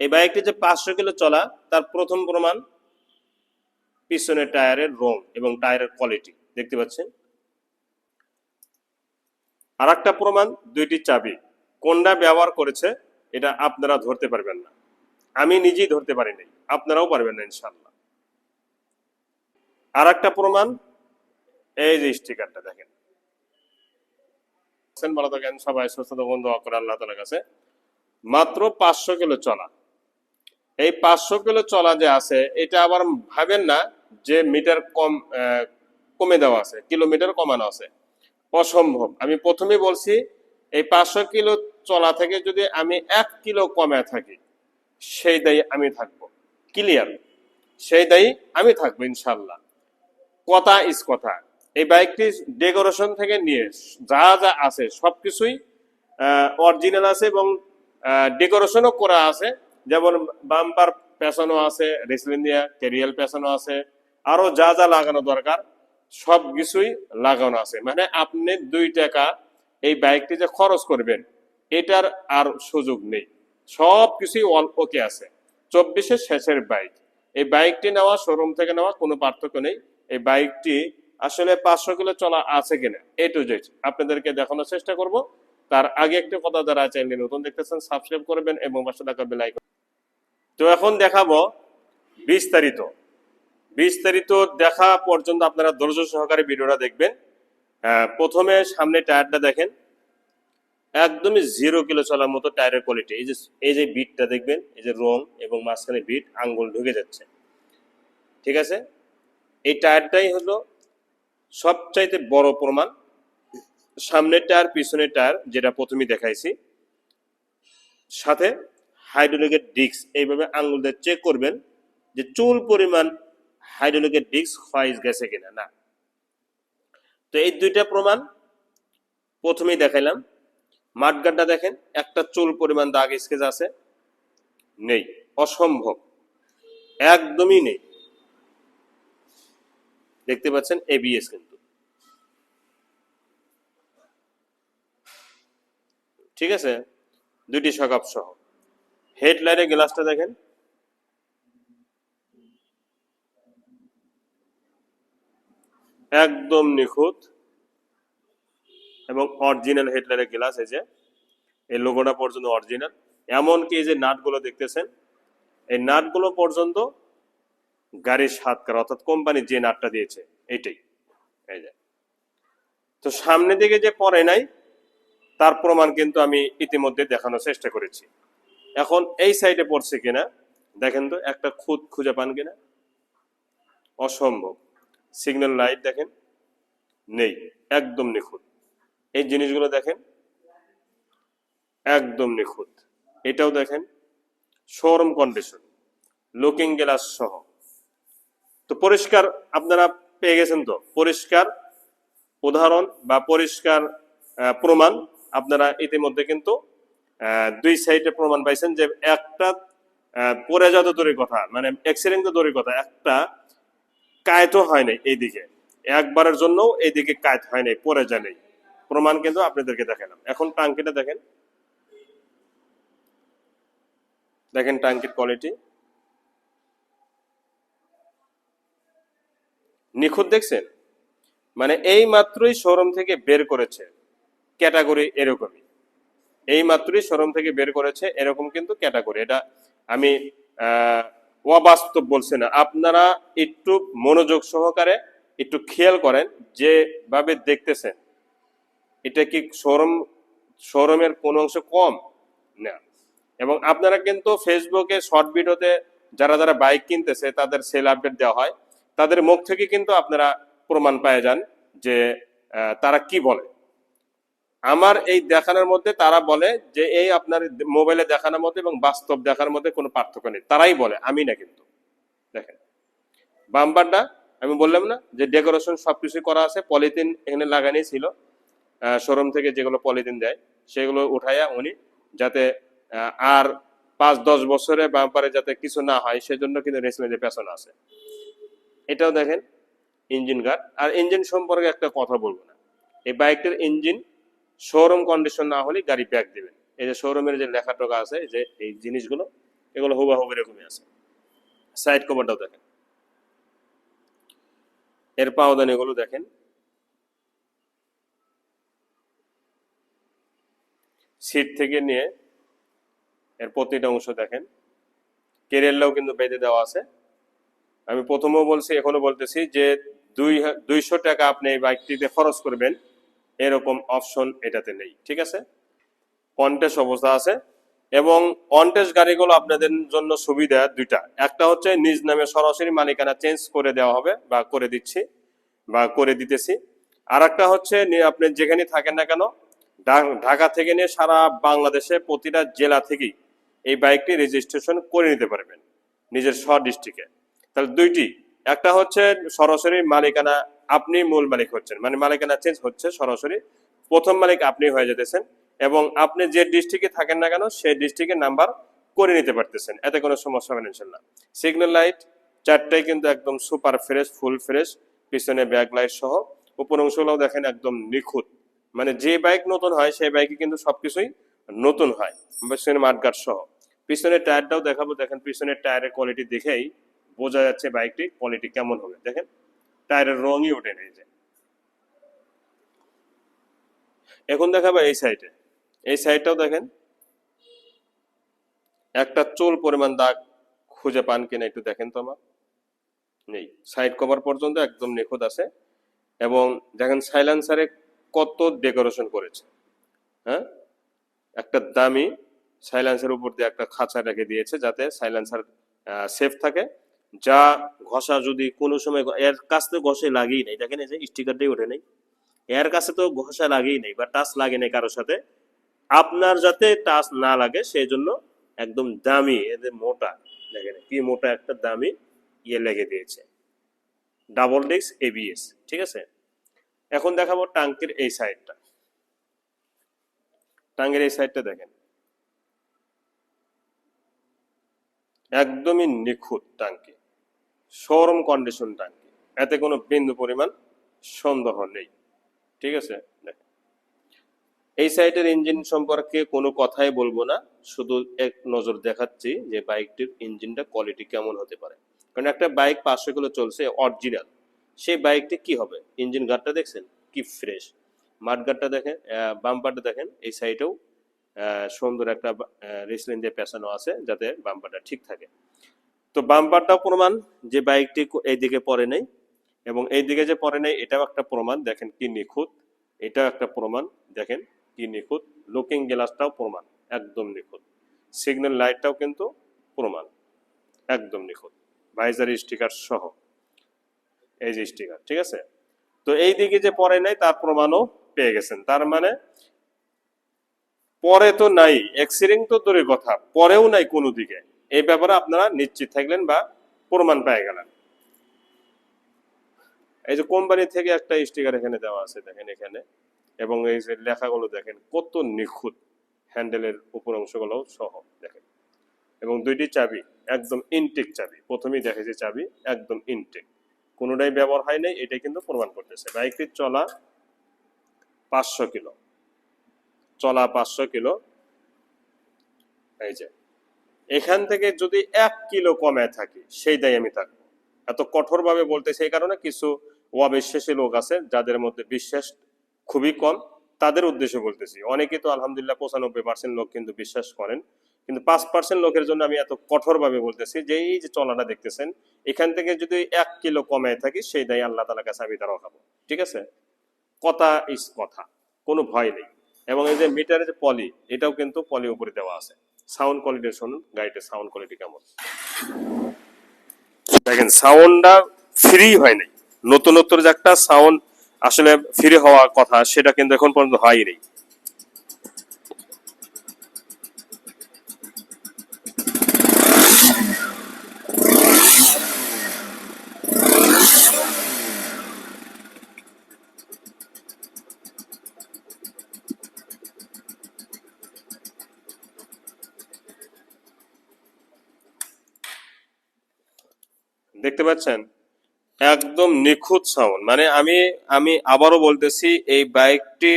এই বাইকটি যে পাঁচশো কিলো চলা, তার প্রথম প্রমাণ পিছনের টায়ারের রং এবং টায়ারের কোয়ালিটি। দেখতে পাচ্ছেন? আর একটা প্রমাণ, দুইটি চাবি। কোনটা ব্যবহার করেছে, এটা আপনারা ধরতে পারবেন না। আমি নিজেই ধরতে পারিনি আপনারাও পারবেন না ইনশাল্লাহ আর একটা প্রমাণ, এই যে স্টিকারটা, দেখেন। ভালো থাকেন, সবাই সুস্থ দোয়া করে আল্লাহ তালা কাছে। মাত্র পাঁচশো কিলো চলা। এই পাঁচশো কিলো চলা যে আছে, এটা আবার ভাবেন না যে মিটার কম কমে দেওয়া আছে, কিলোমিটার কমানো আছে। অসম্ভব। আমি প্রথমে বলছি, এই পাঁচশো কিলো চলা থেকে যদি আমি এক কিলো কমে থাকি, সেই দায়ী আমি থাকব। ক্লিয়ার? সেই দায়ী আমি থাকব ইনশাল্লাহ কথা ইস কথা। এই বাইকটি ডেকোরেশন থেকে নিয়ে যা যা আছে, সবকিছুই অরিজিনাল আছে এবং ডেকোরেশনও করা আছে। যেমন বাম্পার পেছানো আছে রেসলিন দিয়া ক্যারিয়াল পেছানো আছে, আরও যা যা লাগানো দরকার, সব কিছুই লাগানো আছে। মানে আপনি দুই টাকা এই বাইকটি যে খরচ করবেন, এটার আর সুযোগ নেই। সব কিছুই ওকে আছে। চব্বিশের শেষের বাইক। এই বাইকটি নেওয়া শোরুম থেকে নেওয়া কোনো পার্থক্য নেই। এই বাইকটি আসলে পাঁচশো কিলো চলা আছে কিনা এ টু জেড আপনাদেরকে দেখানোর চেষ্টা করব। তার আগে একটি কথা যারা চ্যানেল নতুন দেখতেছেন সাবস্ক্রাইব করবেন এবং পাশে থাকা বেল তো এখন দেখাবো বিস্তারিত। বিস্তারিত দেখা পর্যন্ত আপনারা ধৈর্য সহকারে ভিডিওটা দেখবেন। আহ, প্রথমে সামনে টায়ারটা দেখেন। একদমই জিরো কিলো চলার মতো টায়ারের কোয়ালিটি এই যে এই যে বিটটা দেখবেন এই যে রং এবং মাঝখানে বিট আঙ্গুল ঢুকে যাচ্ছে। ঠিক আছে? এই টায়ারটাই হলো সবচাইতে বড় প্রমাণ। সামনের টায়ার পিছনের টায়ার যেটা প্রথমে দেখাইছি। সাথে হাইড্রোলিকের ডিস্ক, এইভাবে আঙ্গুল দিয়ে চেক করবেন যে চুল পরিমাণ হাইড্রোলিকের ডিস্ক ক্ষয় গেছে কিনা, না। তো এই দুইটা প্রমাণ প্রথমেই দেখাইলাম। মাঠগানটা দেখেন, একটা চুল পরিমাণ দাগ স্কেচ আছে, নেই, অসম্ভব, একদমই নেই। দেখতে পাচ্ছেন এবিএস কিন্তু। ঠিক আছে? দুইটি সকাপ সহ। হেডলাইটের গ্লাসটা দেখেন। একদম নিখুঁত এবং অরিজিনাল হেডলাইটের গ্লাস এই যে, এই লোগোটা পর্যন্ত অরিজিনাল। এমনকি যে নাটগুলো দেখতেছেন, এই নাটগুলো পর্যন্ত গাড়ির সাতকার, অর্থাৎ কোম্পানি যে নাটটা দিয়েছে, এইটাই। এই যে। তো সামনে দিকে যে পরে নাই, তার প্রমাণ কিন্তু আমি ইতিমধ্যে দেখানোর চেষ্টা করেছি। এখন এই সাইডে পড়ছে কিনা, দেখেন তো, একটা খুদ খুঁজে পান কিনা। অসম্ভব। সিগন্যাল লাইট দেখেন, নেই, একদম নিখুঁত। এই জিনিসগুলো দেখেন, একদম নিখুঁত। এটাও দেখেন শোরুম কন্ডিশন লুকিং গ্লাস সহ। তো পরিষ্কার আপনারা পেয়ে গেছেন তো? পরিষ্কার উদাহরণ বা পরিষ্কার প্রমাণ আপনারা ইতিমধ্যে কিন্তু দুই সাইডে প্রমাণ পাইছেন যে একটা পড়ে যাওয়া দূরের কথা মানে অ্যাক্সিডেন্ট তো দূরের কথা, একটা কায়তো হয় নাই এইদিকে। একবারের জন্য এইদিকে কায়ত হয় নাই, পড়ে যায় প্রমাণ কিন্তু আপনাদেরকে দেখালাম। এখন টাঙ্কিটা দেখেন। দেখেন টাঙ্কির কোয়ালিটি নিখুঁত দেখছেন? মানে এই মাত্রই শোরুম থেকে বের করেছে। ক্যাটাগরি এরকমই। এই মাত্রই শোরুম থেকে বের করেছে, এরকম কিন্তু ক্যাটাগরি এটা আমি অবাস্তব বলছি না। আপনারা একটু মনোযোগ সহকারে একটু খেয়াল করেন যেভাবে দেখতেছেন। এটা কি শোরুম শোরুমের কোনো অংশ কম? না। এবং আপনারা কিন্তু ফেসবুকে শর্ট ভিডিওতে যারা যারা বাইক কিনতেছে, তাদের সেল আপডেট দেওয়া হয়। তাদের মুখ থেকে কিন্তু আপনারা প্রমাণ পায়ে যান যে তারা কি বলে। আমার এই দেখানোর মধ্যে তারা বলে যে এই আপনার মোবাইলে দেখানোর মধ্যে এবং বাস্তব দেখার মধ্যে কোনো পার্থক্য নেই। তারাই বলে, আমি না কিন্তু। দেখেন, বাম্পারটা আমি বললাম না যে ডেকোরেশন সব সবকিছু করা আছে, পলিথিন এখানে লাগানি ছিল শোরুম থেকে যেগুলো পলিথিন দেয় সেগুলো উঠাইয়া উনি যাতে আর পাঁচ দশ বছরে বাম্পারে যাতে কিছু না হয় সেজন্য কিন্তু রেসমেজের পেছনে আছে। এটাও দেখেন, ইঞ্জিন গার্ড। আর ইঞ্জিন সম্পর্কে একটা কথা বলব না। এই বাইকটির ইঞ্জিন শোরুম কন্ডিশন না হলে গাড়ি ব্যাক দিবেন। এই যে শোরুমের যে লেখা টোকা আছে যে এই জিনিসগুলো, এগুলো হুবাহুব এরকমই আছে। সাইড কভারটাও দেখেন। এর পাওদান এগুলো দেখেন। সিট থেকে নিয়ে এর প্রতিটা অংশ দেখেন। কেরিয়ারটাও কিন্তু বেঁধে দেওয়া আছে। আমি প্রথমেও বলছি, এখনও বলতেছি যে দুই দুইশো টাকা আপনি এই বাইকটিতে খরচ করবেন। এরকম অপশন এটাতে নেই, ঠিক আছে? কন্টেস অবস্থা আছে এবং কন্টেস গাড়িগুলো আপনাদের জন্য সুবিধা দুইটা। একটা হচ্ছে নিজ নামে সরাসরি মালিকানা চেঞ্জ করে দেওয়া হবে বা করে দিচ্ছি, বা করে দিতেছি। আর একটা হচ্ছে আপনি যেখানে থাকেন না কেন ঢাকা থেকে নিয়ে সারা বাংলাদেশে প্রতিটা জেলা থেকেই এই বাইকটি রেজিস্ট্রেশন করে নিতে পারবেন নিজের স্ব ডিস্ট্রিক্টে তাহলে দুইটি, একটা হচ্ছে সরাসরি মালিকানা আপনি মূল মালিক হচ্ছেন। মানে মালিকানা চেঞ্জ হচ্ছে সরাসরি। প্রথম মালিক আপনি হয়ে যেতেছেন এবং আপনি যে ডিস্ট্রিক্টে থাকেন না কেন, সেই ডিস্ট্রিক্টের নাম্বার করে নিতে পারতেছেন। এতে কোনো সমস্যা হবে না ইনশাল্লাহ সিগন্যাল লাইট চারটাই কিন্তু একদম সুপার ফ্রেশ ফুল ফ্রেশ পিছনে ব্যাক লাইট সহ। উপর অংশগুলোও দেখেন একদম নিখুঁত। মানে যে বাইক নতুন হয়, সেই বাইকে কিন্তু সবকিছুই নতুন হয়। পিছনে মাঠগাট সহ। পিছনের টায়ারটাও দেখাবো। দেখেন পিছনের টায়ারের কোয়ালিটি দেখেই বোঝা যাচ্ছে বাইকটি কোয়ালিটি কেমন হবে। দেখেন। টায়ারের রঙই ওঠে নেই যে। এখন দেখাবো এই সাইডে এই সাইডটাও দেখেন। একটা চুল পরিমাণ দাগ খুঁজে পান কিনা একটু দেখেন তো আমার। নেই। সাইড কভার পর্যন্ত একদম নিখুঁত আছে। এবং দেখেন সাইলেন্সারে কত ডেকোরেশন করেছে। হ্যাঁ? একটা দামি সাইলেন্সের উপর দিয়ে একটা খাঁচা রেখে দিয়েছে যাতে সাইলেন্সার সেফ থাকে। যা ঘষা যদি কোনো সময় এর কাছ থেকে ঘষে লাগেই নাই। দেখেন এই যে স্টিকারটাই ওঠে নেই। এর কাছে তো ঘষা লাগেই নেই বা টাচ লাগে নাই কারোর সাথে। আপনার যাতে টাচ না লাগে সেই জন্য একদম দামি এদের মোটা, দেখেন কি মোটা একটা দামি ইয়ে লেগে দিয়েছে। ডাবল ডিস্ক এবিএস ঠিক আছে? এখন দেখাবো টাঙ্কির এই সাইডটা টাঙ্গের এই সাইডটা দেখেন। একদমই নিখুঁত টাঙ্কি। শোরুম কন্ডিশন টাঙ্কি এতে কোনো বিন্দু পরিমাণ সন্দেহ নেই। ঠিক আছে? এই সাইটের ইঞ্জিন সম্পর্কে কোনো কথাই বলব না। শুধু এক নজর দেখাচ্ছি যে বাইকটির ইঞ্জিনটা কোয়ালিটি কেমন হতে পারে। কারণ একটা বাইক পাঁচশো কিলো চলছে অরিজিনাল সেই বাইকটি কি হবে? ইঞ্জিন গার্ডটা দেখছেন? কি ফ্রেশ মাঠ গার্ডটা দেখেন বাম্পারটা দেখেন। এই সাইডেও সুন্দর একটা রেসলিন দিয়ে পেছানো আছে যাতে বাম্পারটা ঠিক থাকে। তো বাম্পারটাও প্রমাণ যে বাইকটি এইদিকে পড়ে নেই এবং এইদিকে যে পড়ে নেই, এটাও একটা প্রমাণ। দেখেন কি নিখুঁত। এটাও একটা প্রমাণ। দেখেন কি নিখুঁত। লুকিং গ্লাসটাও প্রমাণ। একদম নিখুঁত। সিগন্যাল লাইটটাও কিন্তু প্রমাণ। একদম নিখুঁত। ভাইজার স্টিকার সহ। এই যে স্টিকার ঠিক আছে? তো এই দিকে যে পরে নাই, তার প্রমাণও পেয়ে গেছেন। তার মানে পরে তো নাই। এক্সিডেন্ট তো দূরের কথা। পরেও নাই কোনো দিকে। এই ব্যাপারে আপনারা নিশ্চিত থাকলেন বা প্রমাণ পেয়ে গেলেন। এই যে কোম্পানি থেকে একটা স্টিকার এখানে দেওয়া আছে, দেখেন এখানে। এবং এই যে লেখাগুলো দেখেন, কত নিখুঁত হ্যান্ডেলের উপর অংশগুলো সহ, দেখেন। এবং দুইটি চাবি, একদম ইনটেক চাবি। প্রথমেই দেখেছি চাবি একদম ইনটেক কোনোটাই ব্যবহার হয় নাই, এটাই কিন্তু প্রমাণ করতেছে। বাইকটির চলা পাঁচশো কিলো। চলা পাঁচশো কিলো। এই যে এখান থেকে যদি এক কিলো কমে থাকি সেই দায় আমি থাকব। এত কঠোরভাবে বলতে সেই কারণে কিছু অবিশ্বাসী লোক আছে যাদের মধ্যে বিশ্বাস খুবই কম, তাদের উদ্দেশ্যে বলতেছি। অনেকে তো আলহামদুলিল্লাহ পঁচানব্বই পার্সেন্ট লোক কিন্তু বিশ্বাস করেন, কিন্তু পাঁচ পার্সেন্ট লোকের জন্য আমি এত কঠোরভাবে বলতেছি যে এই যে চলাটা দেখতেছেন, এখান থেকে যদি এক কিলো কমে থাকি সেই দায় আল্লাহ তালার কাছে আমি তারাও খাব ঠিক আছে? কথা ইস কথা, কোনো ভয় নেই। এবং এই যে মিটারের পলি, এটাও কিন্তু পলি উপরে দেওয়া আছে। সাউন্ড কোয়ালিটি শুনুন, গাড়িটার সাউন্ড কোয়ালিটি কেমন। দেখেন, সাউন্ডটা ফ্রি হয় নাই। নতুনত্ব যে একটা সাউন্ড আসলে ফ্রি হওয়ার কথা, সেটা কিন্তু এখন পর্যন্ত হয়ই দেখতে পাচ্ছেন? একদম নিখুঁত সাউন্ড মানে আমি আমি আবারও বলতেছি, এই বাইকটি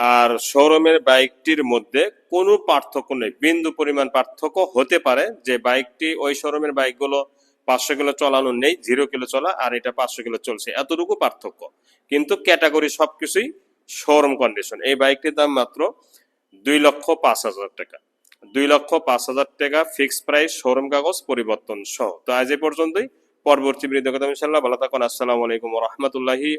আর শোরুমের বাইকটির মধ্যে কোনো পার্থক্য নেই। বিন্দু পরিমাণ পার্থক্য হতে পারে যে বাইকটি ওই শোরুমের বাইকগুলো পাঁচশো কিলো চলানো নেই জিরো কিলো চলা, আর এটা পাঁচশো কিলো চলছে। এতটুকু পার্থক্য। কিন্তু ক্যাটাগরি সবকিছুই শোরুম কন্ডিশন এই বাইকটির দাম মাত্র দুই লক্ষ পাঁচ হাজার টাকা। দুই লক্ষ পাঁচ হাজার টাকা ফিক্স প্রাইস শোরুম কাগজ পরিবর্তন সহ। তো আজ এ পর্যন্তই। পরবর্তী বৃদ্ধ কথা ইনশাল্লাহ ভালো থাকুন। আসসালামু আলাইকুম রহমতুল্লাহি